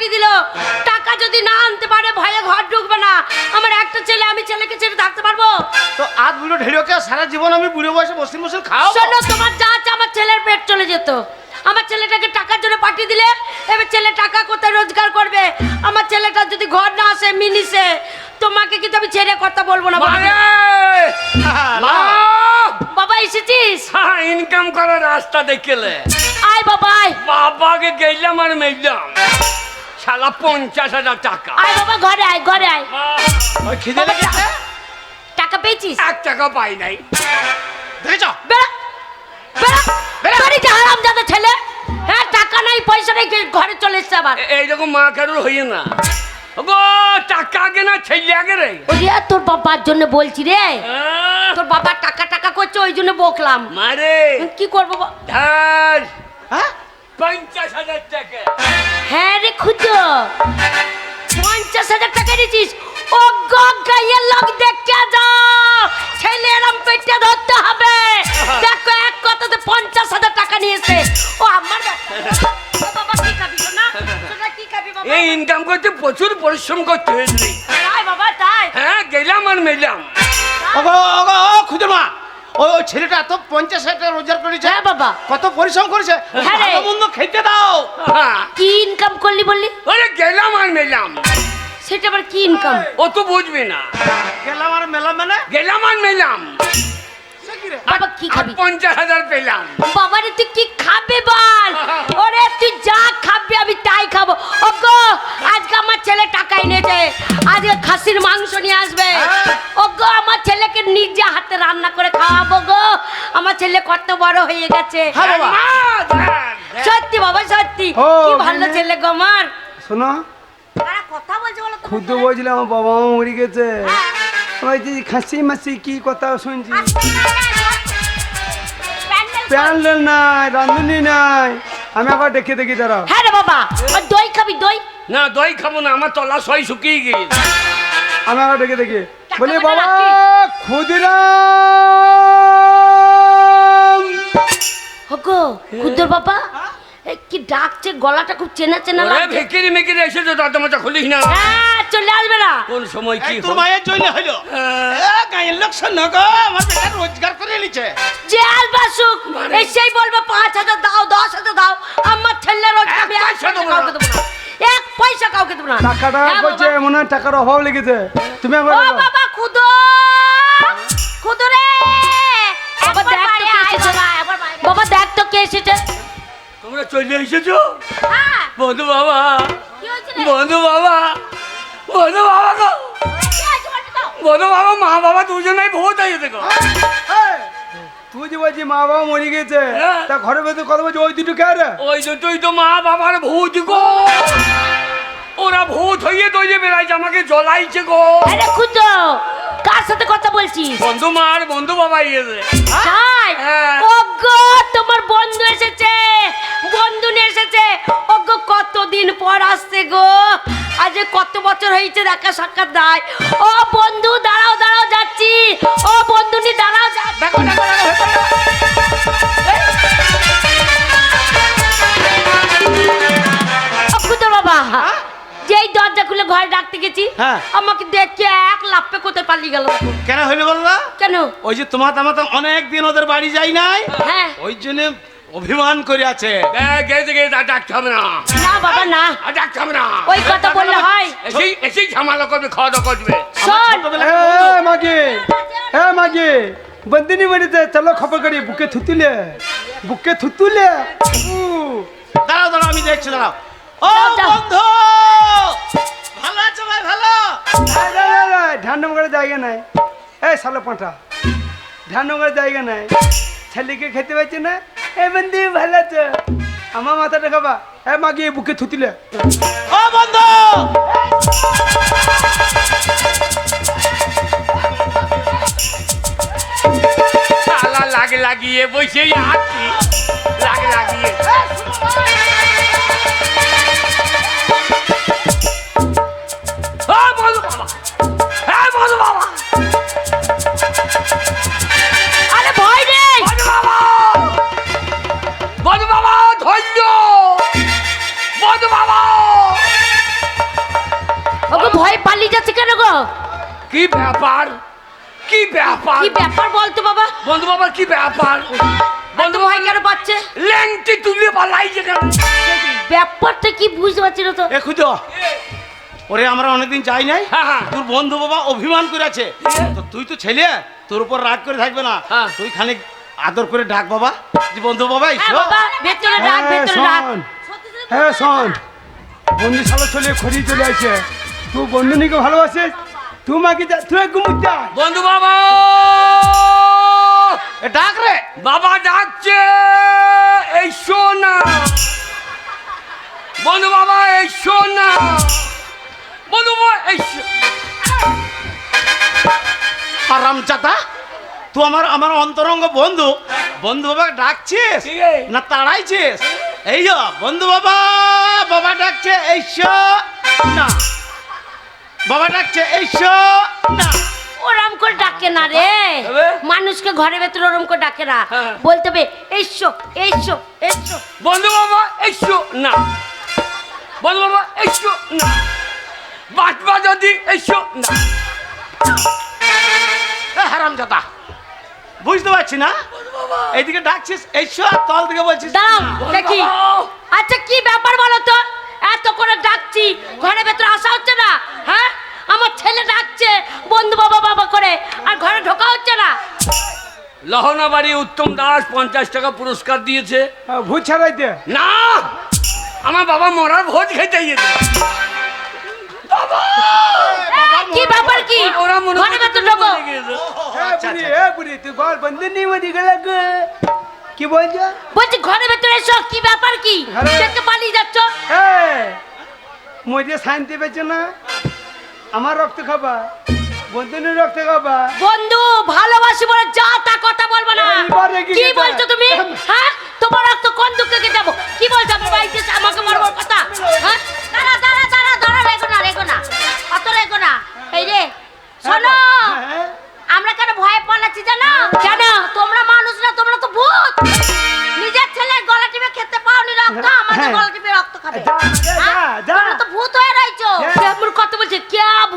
পাঠিয়ে দিল। টাকা যদি না আনতে পারে ভয়ে ঘর ঢুকবে না। আমার একটা ছেলে আমি ছেলেকে ছেড়ে থাকতে পারব? তো আধ বুড়ো ঢেড়োকে সারা জীবন আমি বুড়ো বয়সে বসে বসে খাও শোনো তোমার যা আছে আমার ছেলের পেট চলে যেত। আমার ছেলেটাকে টাকার জন্য পাঠিয়ে দিলে এবার ছেলে টাকা কোথায় রোজগার করবে? আমার ছেলেটা যদি ঘর না আসে মিনিসে তোমাকে কিন্তু আমি ছেড়ে কথা বলব না বাবা। মারে মা! বাবা এসেছিস? ইনকাম করার রাস্তা দেখলে। আয় বাবা আয়। বাবাকে গেলাম আর মেলাম শালা পঞ্চাশ হাজার টাকা। আয় বাবা ঘরে আয় ঘরে আয়। ওই খিদে বাবা, লেগেছে? টাকা পেয়েছিস? এক টাকা পাই নাই। দেখেছ? বেড়া বেড়া বেড়া। বাড়িতে হারাম যাতে ছেলে। হ্যাঁ টাকা নাই পয়সা নেই ঘরে চলে এসছে আবার? এ- এইরকম মা কারোর হইয়ে না। গো টাকা আগে না ছেলে আগে রে। ওরে তোর বাবার জন্য বলছি রে। আহ, তোর বাবা টাকা টাকা করছে ওই জন্য বকলাম। মারে কি করব ব- ধার হ্যাঁ? পঞ্চাশ হাজার টাকা। হ্যাঁ রে খুঁজো। পঞ্চাশ হাজার টাকা দিয়েছিস ও গাইয়ের লোক দেখে যাও। ছেলে এরম পেটে ধরতে হবে। দেখো এক কথাতে পঞ্চাশ হাজার টাকা নিয়েছে। ও আমার বাবা কি খাবি না? কি খাবি বাবা? এই ইনকাম করতে প্রচুর পরিশ্রম করতে হয়েছে। বাবা তাই? হ্যাঁ গেলাম আর মেলাম। ওগো ওগো ও খুদে মা ওই ছেলেটা এত পঞ্চাশ হাজার রোজগার করেছে। হ্যাঁ বাবা। কত পরিশ্রম করেছে। হ্যাঁ রে। ভালো মন্দ খেতে দাও। কি ইনকাম করলি বললি? ওরে গেলাম আর মেলাম। সেটা আবার কি ইনকাম ও তো বুঝবে না। গেলাম আর মেলা মানে? গেলাম আর মেলাম। খাবি। পঞ্চাশ হাজার পেলাম। বাবা রে তুই কি খাবে বল? ওরে তুই যা খাবি আমি তাই খাব। ওগো আজকে আমার ছেলে টাকা এনেছে। আজকে খাসির মাংস নিয়ে আসবে। ওগো আমার ছেলেকে নিজে হাতে রান্না করে খাওয়াবো গো। আমার ছেলে কত বড় হয়ে গেছে। হ্যাঁ ধ্যান। সত্যি বাবা সত্যি। কি ভালো ছেলে গো আমার। শোনো। কথা বলছে বলো খুদ্দু বলছিলাম বাবা মা মরে গেছে। খাসি মাসি কি কথা শুনছি? প্যান্ডেল নাই রাঁধুনি নাই। আমি আবার দেখে দেখি দাঁড়াও। হ্যাঁ রে বাবা আর দই খাবি দই? না দই খাব না আমার তলা সই শুকিয়ে গিয়েছে। আমি আবার দেখে দেখি। বলি বাবা। ক্ষুদিরাম! ওগো কুদ্দুর বাবা এ, কি ডাকছে গলাটা খুব চেনা চেনা লাগছে। ভেকিরি মেকিরি এসেছ দাদা মাথা খুলিস না। হ্যাঁ চলে আসবে না। কোন সময় কি এই তো হবে? মায়ের জন্য হইল। হ্যাঁ। এ, গাঁয়ের লোক শোনো গো আমার বেটা রোজগার করে নিচ্ছে। যে আসবে আসুক এসেই বলবে পাঁচ হাজার দাও দশ হাজার দাও আমার ছেলে রোজ এক আমি। কাউকে দেবো না। এক পয়সা কাউকে দেবো না। টাকা টাকা হ্যাঁ। মনে হয় টাকার অভাব লেগেছে। তুমি একবার ও বাবা খুদো! খুদো রে! বাবা দেখ তো কে এসেছে। বাবা। দেখ তো কে এসেছে। তোমরা চলে এসেছ? হ্যাঁ। বন্ধু বাবা? বন্ধু বাবা। বন্ধু বাবা গো। কি হয়েছে বলতো তো? বন্ধু বাবা মা বাবা দুজনেই ভূত হয়ে দেখো এই, তুই যে বলছি মা বাবা মরে গেছে। তা ঘরে ভেতরে কথা বলছি ওই দুটো কে রে? ওই দুটোই তো মা বাবার ভূত গো। ওরা ভূত হয়ে দইয়ে বেড়াইছে আমাকে জ্বলাইছে গো। আরে কার সাথে কথা বলছিস? বন্ধু মা আর বন্ধু বাবা এসে তাই? হ্যাঁ। ওগো তোমার বন্ধু এসেছে বন্ধু এসেছে। ওগো, কতদিন পর আসছে গো? আজ কত বছর হয়েছে, দেখা সাক্ষাৎ দায় ও বন্ধু, দাঁড়াও দাঁড়াও, যাচ্ছি। ও বন্ধু নি, দাঁড়াও দেখো দেখো দেখো। খুলে ঘরে ডাকতে গেছি। হ্যাঁ। আমাকে দেখে এক লাপে কোথায় পালিয়ে গেল। কেন হইল বললা কেন? ওই যে তোমার আমার তো অনেক দিন ওদের বাড়ি যাই নাই। হ্যাঁ। ওই জন্য অভিমান করে আছে গেছে গেছে আর ডাকতে হবে না। না বাবা না। আর ডাকতে হবে না। ওই কথা বললে হয়। এসেই এসেই ঝামেলা করবে খাওয়া দাওয়া করবে। শোন। ছোটবেলা এ মাগি এ মাগি বন্দিনী মরিতে চলো খবর করি বুকে থুতুলে বুকে থুতুলে। উ, দাঁড়াও দাঁড়াও আমি দেখছি দাঁড়াও। ও। বন্ধু! ধ্যান করে জায়গা নাই। এই সালো পাঁঠা ধ্যান করে জায়গা নাই। ছেলেকে খেতে পারছে না? এ বন্দি ভালো আছে? আমার মাথাটা খাবা। এ মাগি বুকে থুতুলে ও বন্ধু! লাগে লাগিয়ে বসে আছি। লাগে লাগিয়ে। ধৈর্য ওকে ভয় পালিয়ে যাচ্ছে কেন কি ব্যাপার? কি ব্যাপার? ব্যাপার বলতো বাবা? বন্ধু বাবা কি ব্যাপার? বন্ধু ভাই কেন পাচ্ছে? লেংটি তুলে পালাইছে কেন? ব্যাপারটা কি বুঝতে পারছি না তো। এ খুদো। ওরে আমরা অনেকদিন যাই নাই। হ্যাঁ, হ্যাঁ। তোর বন্ধু বাবা অভিমান করেছে। তো তুই তো ছেলে তোর উপর রাগ করে থাকবে না। হ্যাঁ। তুই খানিক আদর করে ডাক বাবা। যে বন্ধু বাবা হ্যাঁ এসো। ভেতরে ডাক ভেতরে ডাক। শোন। হ্যাঁ শোন। বন্ধু সালো চলে খড়ি চলে আসে। তুই বন্ধু নিকে ভালোবাসিস? তুই মাকে তুই ঘুমুচ্ছা বন্ধু বাবা! এ ডাক রে। বাবা ডাকছে। এসো না। বন্ধু বাবা এসো না। তুই আমার আমার অন্তরঙ্গ বন্ধু। বন্ধু বাবা ডাকছিস না তাড়াইছিস? এই বন্ধু বাবা বাবা ডাকছে এইসো না। বাবা ডাকছে এইসো না। ওরম করে ডাকে না রে। মানুষকে ঘরে ভেতরে ওরম করে ডাকে না। হ্যাঁ। বলতে হবে এসো এসো এসো বন্ধু বাবা এসো না। বন্ধু বাবা এসো না। বাটবা যদি এসো। না। হারাম চাতা বুঝতে পারছি না? এইদিকে ডাকছিস এসো আর তল থেকে বলছিস। দেখি। আচ্ছা কি ব্যাপার বলো তো? এত করে ডাকছি ঘরে ভেতরে আসা হচ্ছে না হ্যাঁ? আমার ছেলে ডাকছে বন্ধু বাবা বাবা করে আর ঘরে ঢোকা হচ্ছে না। লহনা বাড়ি উত্তম দাস পঞ্চাশ টাকা পুরস্কার দিয়েছে। ভূত ছাড়াইতে না আমার বাবা মরার ভোজ খেতে গিয়েছে। কি ব্যাপার কি? মনে করতে গিয়েছে। হ্যাঁ আচ্ছা, বুড়ি আচ্ছা। হ্যাঁ বুড়ি তুই ঘর বন্ধু নিয়ে মরি গেল কি বলছো? বলছি ঘরে ভেতরে এসো কি ব্যাপার কি? দেখতে পালিয়ে যাচ্ছ। হ্যাঁ মজে শান্তি পেয়েছ না আমার রক্ত খাবা বন্ধুনের রক্ত খাবা। বন্ধু ভালোবাসি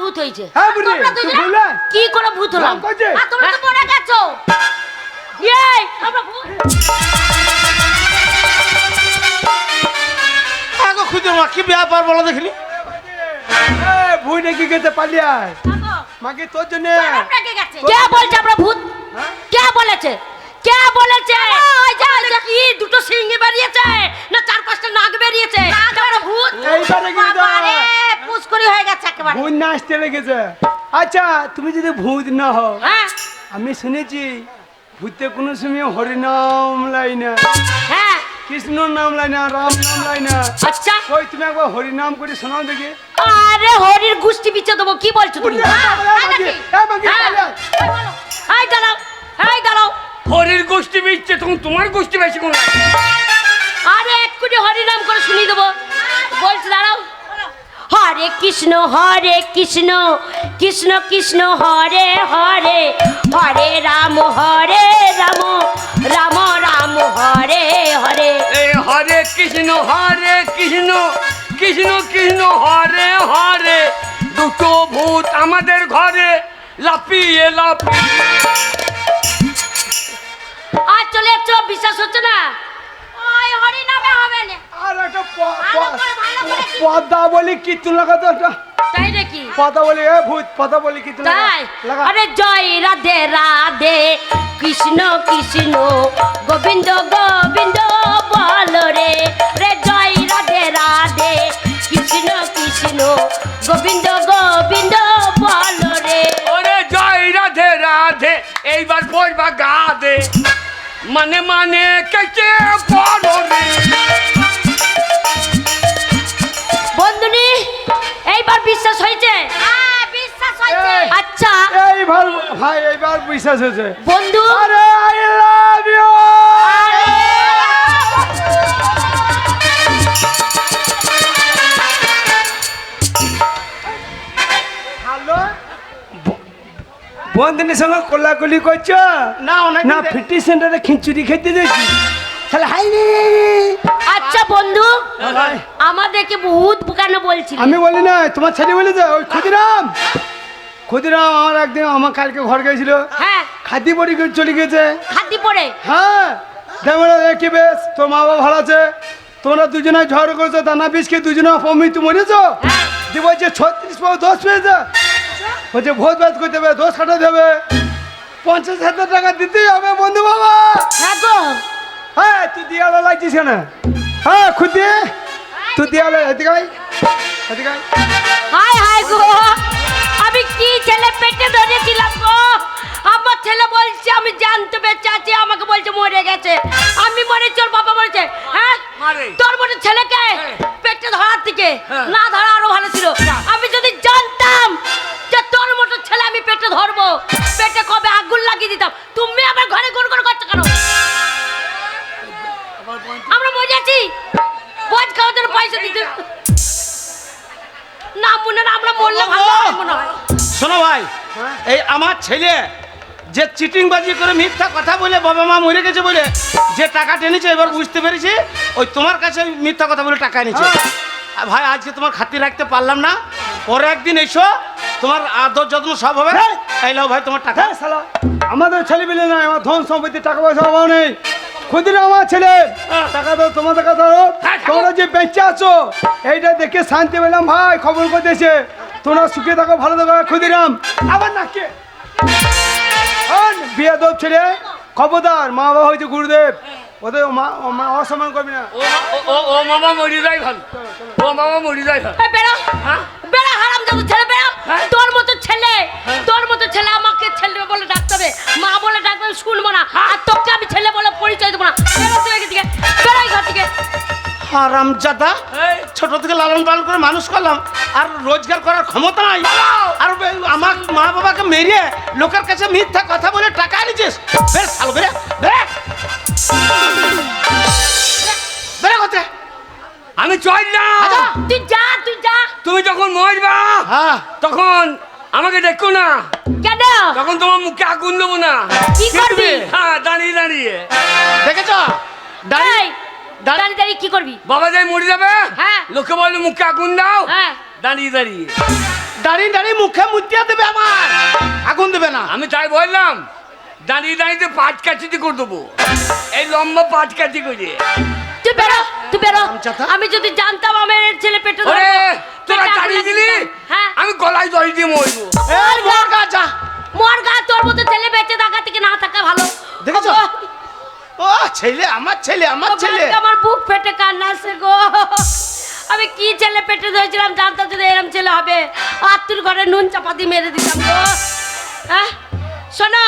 ভূত হয়েছে। হ্যাঁ, বুড়ি, তুই দুজনে কি করে ভূত হলাম? রাম আর তোমরা তো মরে গেছো। এই আমরা ভূত আগো খুঁজো মা কি ব্যাপার বলো দেখিনি? ভুই নাকি গেছে পালিয়ে আয় থামো। মাকে তোর জন্য? কে বলছে আমরা ভূত? হ্যাঁ? কে বলেছে? কে বলেছে? ওই যে কি দুটো সিংহে বেরিয়েছে না চার পাঁচটা নাগ বেরিয়েছে আমরা ভূত এইবারে কি এটা? বাবারে, পুষ্করি হয়ে গেছে একেবারে ভূত আসতে লেগেছে। আচ্ছা তুমি যদি ভূত না হও হ্যাঁ। আমি শুনেছি ভূতে কোনো সময় হরিনাম লাই না। হ্যাঁ। কৃষ্ণ নাম লাই না রাম নাম লাই না। আচ্ছা। ওই তুমি একবার হরিনাম করে শোনাও দেখি। আরে হরির গুষ্টি বিচ্ছে দেবো কি বলছো তুমি? বুড়ি, হ্যাঁ? এই মাগি, হ্যাঁ। এই দাঁড়াও দাঁড়াও। হরির গোষ্ঠী বিচ্ছে তখন তোমার গোষ্ঠী বেশি কোন আরে এক্ষুনি হরি নাম করে শুনিয়ে দেবো। বলছি দাঁড়াও। হরে কৃষ্ণ হরে কৃষ্ণ কৃষ্ণ কৃষ্ণ হরে হরে হরে রাম হরে রাম রাম রাম হরে হরে। হরে কৃষ্ণ হরে কৃষ্ণ কৃষ্ণ কৃষ্ণ হরে হরে। দুটো ভূত আমাদের ঘরে লাপিয়ে লাপিয়ে আর চলে যাচ্ছ বিশ্বাস হচ্ছে না ওই হরি নামে হবে না আর একটা প- ভালো প- করে, ভালো করে কি- পদা বলি কীর্তন লাগা তো একটা। তাই নাকি? পদা বলি এ ভূত পদা বলি কীর্তন লাগা। তাই? আরে জয় রাধে রাধে কৃষ্ণ কৃষ্ণ গোবিন্দ গোবিন্দ বল রে। রে জয় রাধে রাধে কৃষ্ণ কৃষ্ণ গোবিন্দ গোবিন্দ বল রে। ওরে জয় রাধে রাধে এইবার পড়বা গা দে মানে মানে কেটে পড়ো রে। বিশ্বাস হয়েছে? বিশ্বাস হয়েছে। আচ্ছা। এইবার ভাই এইবার বিশ্বাস হয়েছে। বন্ধু। আরে আই লাভ ইউ বন্ধুদের সঙ্গে কোলাকুলি করছ? না অনেক না ফিটি সেন্টারে খিচুড়ি খেতে দেখি তাহলে হাই আচ্ছা বন্ধু আমাদেরকে বহুত কেন বলছিলি? আমি বলি না তোমার ছেলে বলে যে ওই ক্ষুদিরাম। ক্ষুদিরাম আমার একদিন আমার কালকে ঘর গেছিল হ্যাঁ। খাদি পরি করে চলে গেছে খাদ্যি পরে? হ্যাঁ। দেখো কি বেশ তোর মা বাবা ভালো আছে? তোমরা দুজনে ঝড় করেছ দানা বিষকে দুজনে অপমৃত্যু মরেছো? হ্যাঁ। যে বলছে ছত্রিশ পাও দোষ পেয়েছে। বলছে ভোট ভাত করতে হবে দোষ কাটাতে হবে। পঞ্চাশ হাজার টাকা দিতেই হবে বন্ধু বাবা। হ্যাঁ গো। হ্যাঁ তুই দিয়ালো লাগছিস কেন? হ্যাঁ খুদি তুই দিয়ালো এদিকে। হায় হায় গো। আমি কি ছেলে পেটে ধরেছিলাম গো? আমার ছেলে বলছে আমি জানতে পেরেছি আমাকে বলছে মরে গেছে। আমি মরেছি ওর বাবা বলছে হ্যাঁ? তোর মতো ছেলেকে হ্যাঁ। পেটে ধরার থেকে হ্যাঁ। না ধরা আরও ভালো ছিল। আমি যদি জানতাম যে তোর মতো ছেলে আমি পেটে ধরবো পেটে কবে আগুন লাগিয়ে দিতাম তুমি আমার ঘরে গুন গুন করছ কেন? আমরা মরে আছি বোঝ খাওয়ার জন্য পয়সা দিতে না মনে না আমরা মরলে ভালো হয় মনে হয়। শোনো ভাই এই আমার ছেলে যে চিটিং বাজি করে মিথ্যা কথা বলে বাবা মা মরে গেছে বলে যে টাকা টেনেছে এবার বুঝতে পেরেছি ওই তোমার কাছে মিথ্যা কথা বলে টাকা এনেছে। আর ভাই আজকে তোমার খাতির রাখতে পারলাম না। পরে একদিন এসো তোমার আদর যত্ন সব হবে। এই নাও ভাই তোমার টাকা। আমাদের ছেলে মিলে নাই আমার ধন সম্পত্তি টাকা পয়সা অভাব নেই। খুদিরা আমার ছেলে। টাকা দাও তোমাদের টাকা দাও। হ্যাঁ, তোমরা যে বেঁচে আছো এইটা দেখে শান্তি পেলাম ভাই খবর করতেছে তোমরা সুখে থাকো ভালো থাকো ক্ষুদিরাম আবার নাকে? বিয়ে দেব ছেলে খবরদার মা বাবা হয়েছে গুরুদেব। ওদের মা- মা- অসম্মান করবি না। ও মা- ও- ও- ও মামা মরি যায় ভালো। ও মামা মরি যায় ভালো। বেরো হ্যাঁ? হারাম যাব ছেলে হ্যাঁ? তোর মতো ছেলে তোর মতো ছেলে আমাকে ছেলে বলে ডাকতে হবে। মা বলে ডাকবে আমি শুনব না। আর তোকে আমি ছেলে বলে পরিচয় দেবো না। বেরো তুই এখান থেকে বেরো এই ঘর থেকে। হারাম জাদা। ছোট থেকে লালন পালন করে মানুষ করলাম আর রোজগার করার ক্ষমতা নাই। আর আমার মা বাবাকে মেরিয়ে লোকের কাছে মিথ্যা কথা বলে টাকা বেরে বেরে বেরে আমি চললাম আচ্ছা। তুই যা তুই যা। তুমি যখন মরবা হ্যাঁ। তখন আমাকে দেখো না। তখন তোমার মুখে আগুন দেবো না। কি করবি? হ্যাঁ দাঁড়িয়ে দাঁড়িয়ে। দেখেছ? দাঁড়িয়ে দাঁড়িয়ে দাঁড়িয়ে কি করবি? বাবা যাই মরে যাবে? হ্যাঁ। লোকে বলবে মুখে আগুন দাও। হ্যাঁ। দাঁড়িয়ে দাঁড়িয়ে। দাঁড়িয়ে দাঁড়িয়ে মুখে মুতিয়া দেবে আমার। আগুন দেবে না। আমি তাই বললাম দাঁড়িয়ে দাঁড়িয়ে পাঁচ কাঠিতে করে দেবো। এই লম্বা পাঁচ কাঠি করে। তুই বেরো তুই বেরো। আমি যদি জানতাম আমার ছেলে পেটে তোরা দাঁড়িয়ে দিলি? হ্যাঁ। আমি গলায় দড়ি দিয়ে মরবো। এই মোর গা তোর মতো ছেলে বেঁচে থাকা থেকে না থাকা ভালো। দেখেছ? ও ছেলে আমার ছেলে আমার ছেলে। আমার বুক ফেটে কান্না আসে গো। আমি কি ছেলে পেটে ধরেছিলাম জানতাম যদি এরম ছেলে হবে। আত্মুর ঘরে নুন চাপাতি মেরে দিতাম গো। হ্যাঁ? শোনো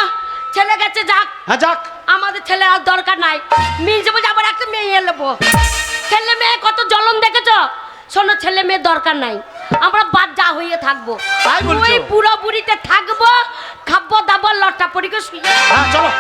ছেলে গেছে যাক। হ্যাঁ যাক। আমাদের ছেলে আর দরকার নাই। মেয়ে যাব আবার একটা মেয়ে নেব ছেলে মেয়ে কত জ্বলন দেখেছ? শোনো ছেলে মেয়ে দরকার নাই। আমরা বাচ্চা হয়ে থাকব। ওই বুড়ো বুড়িতে থাকব খাব দাবো লটটা গো শুয়ে হ্যাঁ, চলো।